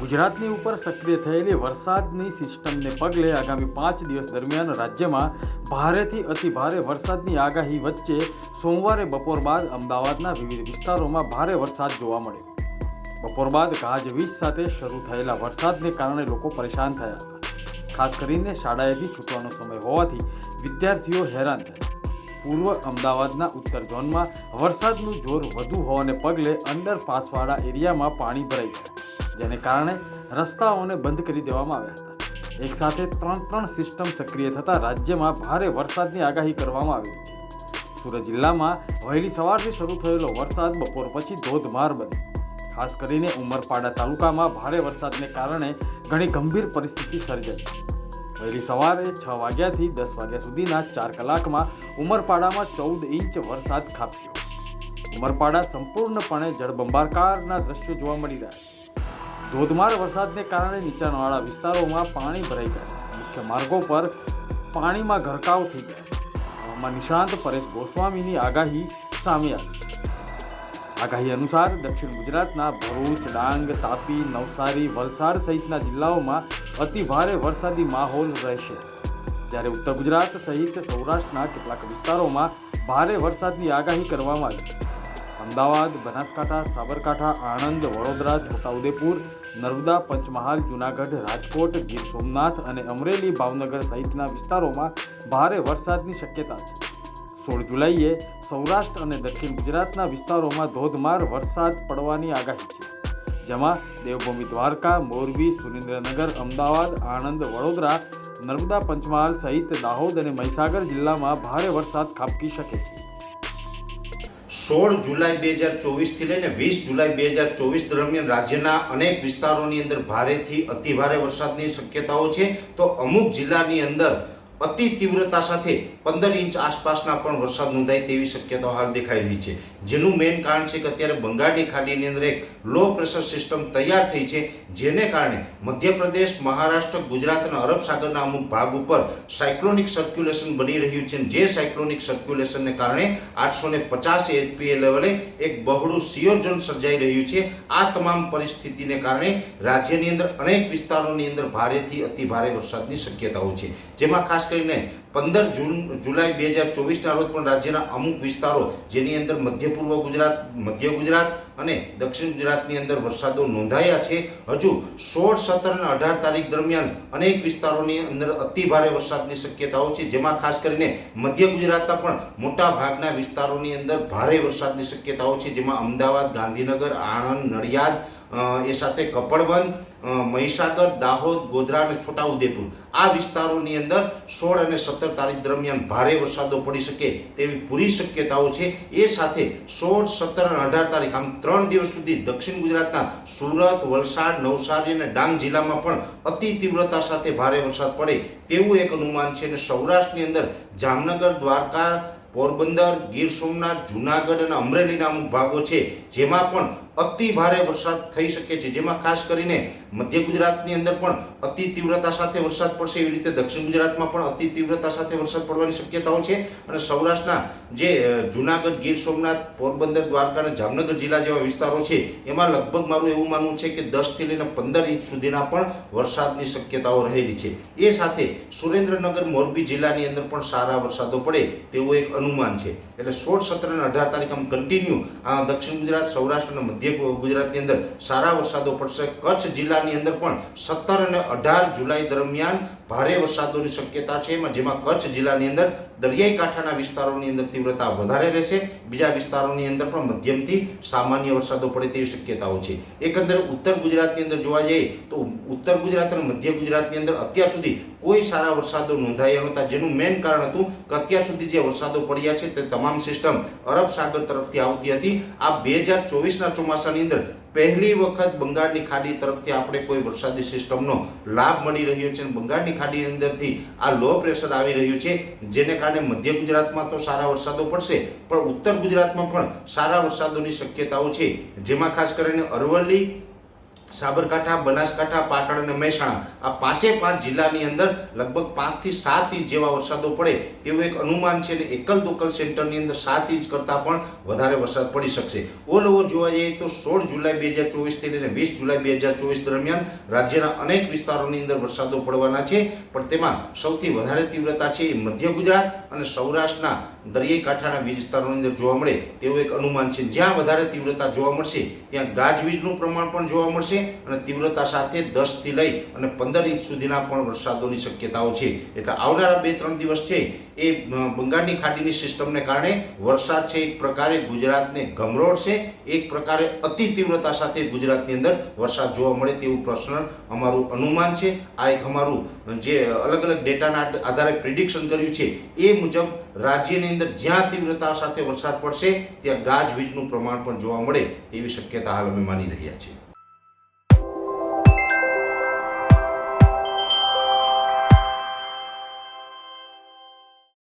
ગુજરાતની ઉપર સક્રિય થયેલી વરસાદની સિસ્ટમને પગલે આગામી પાંચ દિવસ દરમિયાન રાજ્યમાં ભારેથી અતિ ભારે વરસાદની આગાહી વચ્ચે સોમવારે બપોર બાદ અમદાવાદના વિવિધ વિસ્તારોમાં ભારે વરસાદ જોવા મળ્યો. બપોર બાદ ગાજવીજ સાથે શરૂ થયેલા વરસાદને કારણે લોકો પરેશાન થયા હતા. ખાસ કરીને શાળાએથી છૂટવાનો સમય હોવાથી વિદ્યાર્થીઓ હેરાન થયા. પૂર્વ અમદાવાદના ઉત્તર ઝોનમાં વરસાદનું જોર વધુ હોવાને પગલે અંડરપાસવાળા એરિયામાં પાણી ભરાઈ ગયા. જેને કારણે રસ્તાઓને બંધ કરી દેવામાં આવ્યા હતા. એક સાથે ત્રણ ત્રણ સિસ્ટમ સક્રિય થતાં રાજ્યમાં ભારે વરસાદની આગાહી કરવામાં આવી છે. સુરત જિલ્લામાં વહેલી સવારથી શરૂ થયેલો વરસાદ બપોર પછી ધોધમાર બન્યો. ખાસ કરીને ઉમરપાડા તાલુકામાં ભારે વરસાદને કારણે ઘણી ગંભીર પરિસ્થિતિ સર્જાઈ વહેલી સવારે છ વાગ્યાથી દસ વાગ્યા સુધીના ચાર કલાકમાં ઉમરપાડામાં ચૌદ ઇંચ વરસાદ ખાબક્યો. ઉમરપાડા સંપૂર્ણપણે જળબંબાકારના દ્રશ્યો જોવા મળી રહ્યા છે. ધોધમાર વરસાદને કારણે નીચાણવાળા વિસ્તારોમાં પાણી ભરાઈ ગયા મુખ્ય માર્ગો પર પાણીમાં ગરકાવ થઈ ગયા હવામાન નિષ્ણાંત પરેશ ગોસ્વામીની આગાહી સામે આવી આગાહી અનુસાર દક્ષિણ ગુજરાતના ભરૂચ, ડાંગ, તાપી, નવસારી, વલસાડ સહિતના જિલ્લાઓમાં અતિ ભારે વરસાદી માહોલ રહેશે. જ્યારે ઉત્તર ગુજરાત સહિત સૌરાષ્ટ્રના કેટલાક વિસ્તારોમાં ભારે વરસાદની આગાહી કરવામાં આવી છે. અમદાવાદ, બનાસકાંઠા, સાબરકાંઠા, આણંદ, વડોદરા, છોટાઉદેપુર, નર્મદા, પંચમહાલ, જૂનાગઢ, રાજકોટ, ગીર સોમનાથ અને અમરેલી, ભાવનગર સહિતના વિસ્તારોમાં ભારે વરસાદની શક્યતા છે. સોળ જુલાઈએ સૌરાષ્ટ્ર અને દક્ષિણ ગુજરાતના વિસ્તારોમાં ધોધમાર વરસાદ પડવાની આગાહી છે. જેમાં દેવભૂમિ દ્વારકા, મોરબી, સુરેન્દ્રનગર, અમદાવાદ, આણંદ, વડોદરા, નર્મદા, પંચમહાલ સહિત દાહોદ અને મહીસાગર જિલ્લામાં ભારે વરસાદ ખાબકી શકે છે. સોળ જુલાઈ બે હજાર ચોવીસથી લઈને વીસ જુલાઈ બે હજાર ચોવીસ દરમિયાન રાજ્યના અનેક વિસ્તારોની અંદર ભારેથી અતિ ભારે વરસાદની શક્યતાઓ છે. તો અમુક જિલ્લાની અંદર અતિ તીવ્રતા સાથે પંદર ઇંચ આસપાસના પણ વરસાદ નોંધાય તેવી શક્યતાઓ હાલ દેખાઈ રહી છે. જેનું મેઇન કારણ છે કે અત્યારે બંગાળની ખાડીની અંદર એક લો પ્રેશર સિસ્ટમ તૈયાર થઈ છે, જેને કારણે મધ્યપ્રદેશ, મહારાષ્ટ્ર, ગુજરાત અને અરબ સાગરના અમુક ભાગ ઉપર સાયક્લોનિક સર્ક્યુલેશન બની રહ્યું છે. જે સાયક્લોનિક સર્ક્યુલેશનને કારણે આઠસો ને પચાસ એચપીએ લેવલે એક બહોળું સિયોજન સર્જાઈ રહ્યું છે. આ તમામ પરિસ્થિતિને કારણે રાજ્યની અંદર અનેક વિસ્તારોની અંદર ભારેથી અતિ ભારે વરસાદની શક્યતાઓ છે. જેમાં ખાસ કરીને પંદર જૂન, જુલાઈ બે હજાર ચોવીસના રોજ પણ રાજ્યના અમુક વિસ્તારો જેની અંદર મધ્ય પૂર્વ ગુજરાત, મધ્ય ગુજરાત અને દક્ષિણ ગુજરાતની અંદર વરસાદો નોંધાયા છે. હજુ સોળ, સત્તર અને અઢાર તારીખ દરમિયાન અનેક વિસ્તારોની અંદર અતિ ભારે વરસાદની શક્યતાઓ છે. જેમાં ખાસ કરીને મધ્ય ગુજરાતના પણ મોટા ભાગના વિસ્તારોની અંદર ભારે વરસાદની શક્યતાઓ છે. જેમાં અમદાવાદ, ગાંધીનગર, આણંદ, નડિયાદ એ સાથે કપડવન મહીસાગર, દાહોદ, ગોધરા અને છોટાઉદેપુર. આ વિસ્તારોની અંદર સોળ અને સત્તર તારીખ દરમિયાન ભારે વરસાદો પડી શકે તેવી પૂરી શક્યતાઓ છે. એ સાથે સોળ, સત્તર અને અઢાર તારીખ આમ ત્રણ દિવસ સુધી દક્ષિણ ગુજરાતના સુરત, વલસાડ, નવસારી અને ડાંગ જિલ્લામાં પણ અતિ તીવ્રતા સાથે ભારે વરસાદ પડે તેવું એક અનુમાન છે અને સૌરાષ્ટ્રની અંદર જામનગર, દ્વારકા, પોરબંદર, ગીર સોમનાથ, જુનાગઢ અને અમરેલીના અમુક ભાગો છે, જેમાં પણ અતિ ભારે વરસાદ થઈ શકે છે. જેમાં ખાસ કરીને મધ્ય ગુજરાતની અંદર પણ અતિ તીવ્રતા સાથે વરસાદ પડશે. એવી રીતે દક્ષિણ ગુજરાતમાં પણ અતિ તીવ્રતા સાથે વરસાદ પડવાની શક્યતાઓ છે. અને સૌરાષ્ટ્રના જે જુનાગઢ, ગીર સોમનાથ, પોરબંદર, દ્વારકા અને જામનગર જિલ્લા જેવા વિસ્તારો છે, એમાં લગભગ મારું એવું માનવું છે કે દસથી લઈને પંદર ઇંચ સુધીના પણ વરસાદની શક્યતાઓ રહેલી છે. એ સાથે સુરેન્દ્રનગર, મોરબી જિલ્લાની અંદર પણ સારા વરસાદો પડે તેવું એક અનુમાન છે. એટલે સોળ સત્તર અને અઢાર તારીખ આમ કન્ટિન્યુ દક્ષિણ ગુજરાત, સૌરાષ્ટ્ર અને મધ્ય ગુજરાતની અંદર સારા વરસાદો પડશે. કચ્છ જિલ્લાની અંદર પણ સત્તર અને અઢાર જુલાઈ દરમિયાન ભારે વરસાદોની શક્યતા છે. જેમાં કચ્છ જિલ્લાની અંદર દરિયાઈ કાંઠાના વિસ્તારોની અંદર તીવ્રતા વધારે રહેશે. બીજા વિસ્તારોની અંદર પણ મધ્યમથી સામાન્ય વરસાદો પડે તેવી શક્યતાઓ છે. એકંદરે ઉત્તર ગુજરાતની અંદર જોવા જઈએ, તો ઉત્તર ગુજરાત અને મધ્ય ગુજરાતની અંદર અત્યાર સુધી કોઈ સારા વરસાદો નોંધાયા નહોતા. જેનું મેઇન કારણ હતું કે અત્યાર સુધી જે વરસાદો પડ્યા છે તે તમામ સિસ્ટમ અરબ સાગર તરફથી આવતી હતી. આ બે હજાર ચોવીસના ચોમાસાની અંદર પહેલી વખત બંગાળની ખાડી તરફથી આપણે કોઈ વરસાદી સિસ્ટમનો લાભ મળી રહ્યો છે અને બંગાળની ખાડી અંદરથી આ લો પ્રેશર આવી રહ્યું છે, જેને કારણે મધ્ય ગુજરાતમાં તો સારા વરસાદો પડશે, પણ ઉત્તર ગુજરાતમાં પણ સારા વરસાદોની શક્યતાઓ છે. જેમાં ખાસ કરીને અરવલ્લી સાબરકાંઠા, બનાસકાંઠા, પાટણ અને મહેસાણા. આ પાંચે પાંચ જિલ્લાની અંદર લગભગ પાંચથી સાત ઇંચ જેવા વરસાદો પડે તેવું એક અનુમાન છે અને એકલ દોકલ સેન્ટરની અંદર સાત ઇંચ કરતાં પણ વધારે વરસાદ પડી શકશે. ઓલ ઓવર જોવા જઈએ તો સોળ જુલાઈ બે હજાર ચોવીસથી લઈને વીસ જુલાઈ બે હજાર ચોવીસ દરમિયાન રાજ્યના અનેક વિસ્તારોની અંદર વરસાદો પડવાના છે. પણ તેમાં સૌથી વધારે તીવ્રતા છે એ મધ્ય ગુજરાત અને સૌરાષ્ટ્રના દરિયાઈ કાંઠાના વિસ્તારોની અંદર જોવા મળે તેવું એક અનુમાન છે. જ્યાં વધારે તીવ્રતા જોવા મળશે, ત્યાં ગાજવીજનું પ્રમાણ પણ જોવા મળશે અને તીવ્રતા સાથે દસથી લઈ અને પંદર ઇંચ સુધીના પણ વરસાદોની શક્યતાઓ છે. એટલે આવનારા બે ત્રણ દિવસ છે એ બંગાળની ખાડીની સિસ્ટમને કારણે વરસાદ છે એક પ્રકારે, ગુજરાતને ગમરોડશે એક પ્રકારે અતિ તીવ્રતા સાથે ગુજરાતની અંદર વરસાદ જોવા મળે તેવું પ્રશ્ન અમારું અનુમાન છે. આ એક અમારું જે અલગ અલગ ડેટાના આધારે પ્રિડિક્શન કર્યું છે એ મુજબ રાજ્યની અંદર જ્યાં તીવ્રતા સાથે વરસાદ પડશે, ત્યાં ગાજવીજનું પ્રમાણ પણ જોવા મળે તેવી શક્યતા હાલ અમે માની રહ્યા છીએ.